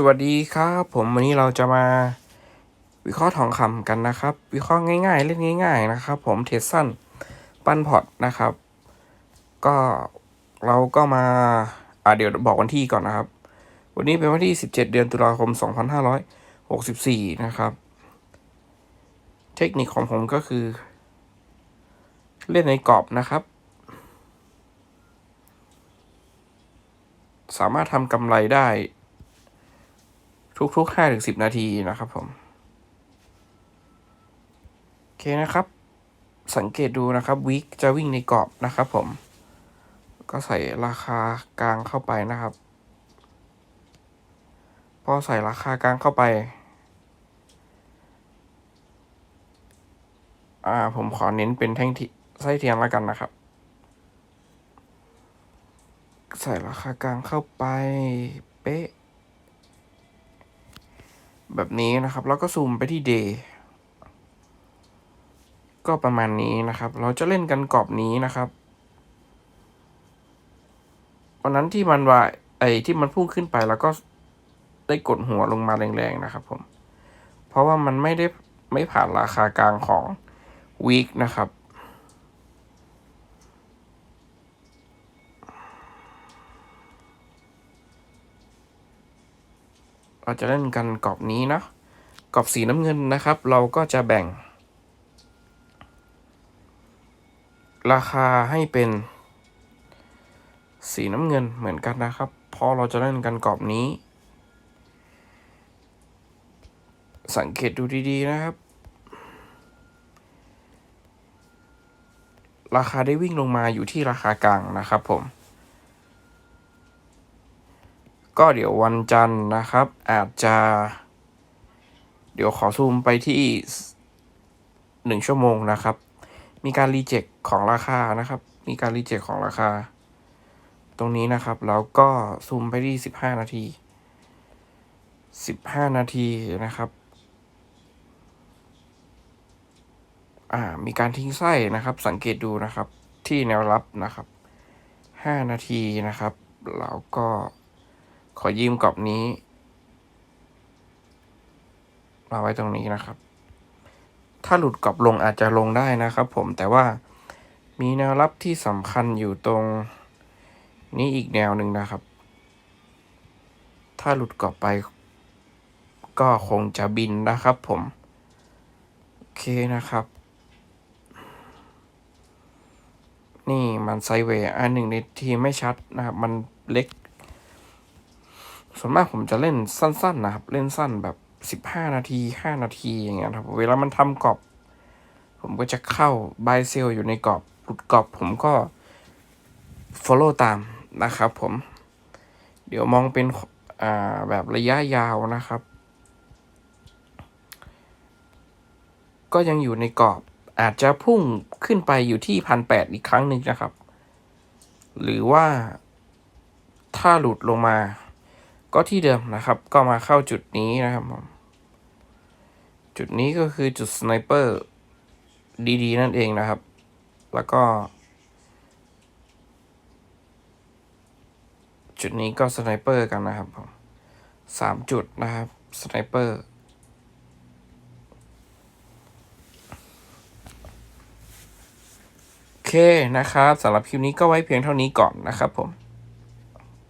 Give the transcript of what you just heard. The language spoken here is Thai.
สวัสดีครับ ผมวันนี้เราจะมาวิเคราะห์ทองคำกันนะครับ วิเคราะห์ง่ายๆ เล่นง่าย ๆ นะครับ ผมเทสสั้นปั้นพอร์ตนะครับ ก็เราก็มาอ่าเดี๋ยวบอกวันที่ก่อนนะครับ วันนี้เป็นวันที่ 17 เดือนตุลาคม 2564 นะครับ เทคนิคของผมก็คือ เล่นในกรอบนะครับ สามารถทำกำไรได้ ทุกๆห้าถึงสิบนาทีนะครับผมโอเคนะครับ สังเกตดูนะครับวิกจะวิ่งในกรอบนะครับผม ก็ใส่ราคากลางเข้าไปนะครับ พอใส่ราคากลางเข้าไปอ่าผมขอเน้นเป็นแท่งที่ไส้เทียนแล้วกันนะครับ ใส่ราคากลางเข้าไปเป๊ะ แบบนี้นะครับ แล้วก็ซูมไปที่ day ก็ประมาณนี้นะครับ เราจะเล่นกันกรอบนี้นะครับวันนั้นที่มันว่าไอ้ที่มันพุ่งขึ้นไปแล้วก็ได้กดหัวลงมาแรงๆนะครับผม เพราะว่ามันไม่ได้ไม่ผ่านราคากลางของวีคนะครับ เราจะเล่นกันกรอบนี้นะกรอบสีน้ำเงินนะครับ เราก็จะแบ่ง ราคาให้เป็น สีน้ำเงินเหมือนกันนะครับพราะเราจะเล่นกันกรอบนี้ สังเกตดูดีๆนะครับ ราคาได้วิ่งลงมาอยู่ที่ราคากลางนะครับผม ก็เดี๋ยววันจันทร์นะครับ อาจจะ เดี๋ยวขอซูมไปที่หนึ่งชั่วโมงนะครับ มีการรีเจ็คของราคานะครับ มีการรีเจ็คของราคา ตรงนี้นะครับ แล้วก็ซูมไปที่สิบห้านาทีสิบห้านาทีนะครับอ่ามีการทิ้งไส้นะครับ สังเกตดูนะครับ ที่แนวรับนะครับห้านาทีนะครับ แล้วก็ ขอยืมกรอบนี้มาไว้ตรงนี้นะครับ ถ้าหลุดกรอบลงอาจจะลงได้นะครับ ผมแต่ว่ามีแนวรับที่สำคัญอยู่ตรงนี้อีกแนวหนึ่งนะครับ ถ้าหลุดกรอบไป ก็คงจะบินนะครับ ผม โอเคนะครับ นี่มันไซเวย์อันหนึ่งในทีไม่ชัดนะครับ มันเล็ก ส่วนมากผมจะเล่นสั้นๆนะครับ เล่นสั้นแบบสิบห้านาทีห้านาทีอย่างเงี้ยครับ เวลามันทำกรอบ ผมก็จะเข้าบายเซลอยู่ในกรอบหลุดกรอบผมก็ follow ตามนะครับผม เดี๋ยวมองเป็นอ่าแบบระยะยาวนะครับ ก็ยังอยู่ในกรอบอาจจะพุ่งขึ้นไปอยู่ที่พันแปดอีกครั้งหนึ่งนะครับ หรือว่าถ้าหลุดลงมา ก็ที่เดิมนะครับ ก็มาเข้าจุดนี้นะครับผมจุดนี้ก็คือจุดสไนเปอร์ดีๆ นั่นเองนะครับ แล้วก็ จุดนี้ก็สไนเปอร์กันนะครับผมสามจุดนะครับสไนเปอร์โอเคนะครับสำหรับคลิปนี้ก็ไว้เพียงเท่านี้ก่อนนะครับผม